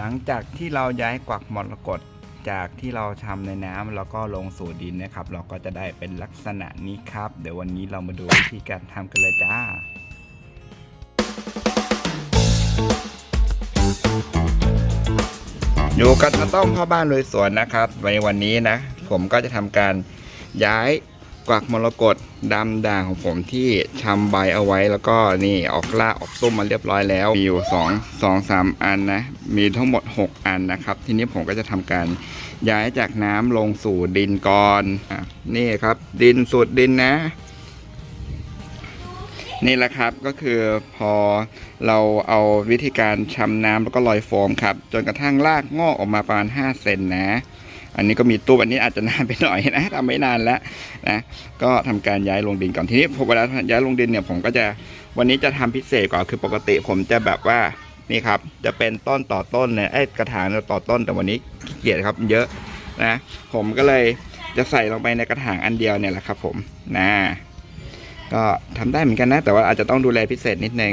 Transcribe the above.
หลังจากที่เราย้ายกวักมรกตจากที่เราทำในน้ำแล้วก็ลงสู่ดินนะครับ เราก็จะได้เป็นลักษณะนี้ครับ เดี๋ยววันนี้เรามาดูวิธีการทำกันเลยจ้าอยู่กัน้าต้อมพ่อบ้านรวยสวนนะครับในวันนี้นะ ผมก็จะทำการย้ายกวักมรกตดำด่างของผมที่ชำใบเอาไว้แล้วก็นี่ออกล่าออกต้มมาเรียบร้อยแล้ว มีอยู่2 2 3อันนะ มีทั้งหมด 6 อันนะครับ ทีนี้ผมก็จะทำการย้ายจากน้ำลงสู่ดินก่อนอนี่ครับ ดินสูตรดินนะ นี่แหละครับก็คือพอเราเอาวิธีการชำน้ำแล้วก็ลอยโฟมครับ จนกระทั่งรากงอกออกมาประมาณ 5 เซนนะอันนี้ก็มีตู้อันนี้อาจจะนานไปหน่อยนะทำไม่นานแล้วนะก็ทำการย้ายลงดินก่อนทีนี้พอเวลาย้ายลงดินเนี่ยผมก็จะวันนี้จะทำพิเศษกว่าคือปกติผมจะแบบว่า นี่ครับจะเป็นต้นต่อต้นเนี่ยไอ้กระถางต่อต้นแต่วันนี้เกียดครับเยอะนะผมก็เลยจะใส่ลงไปในกระถางอันเดียวเนี่ยแหละครับ ผมนะก็ทำได้เหมือนกันนะ แต่ว่าอาจจะต้องดูแลพิเศษนิดนึง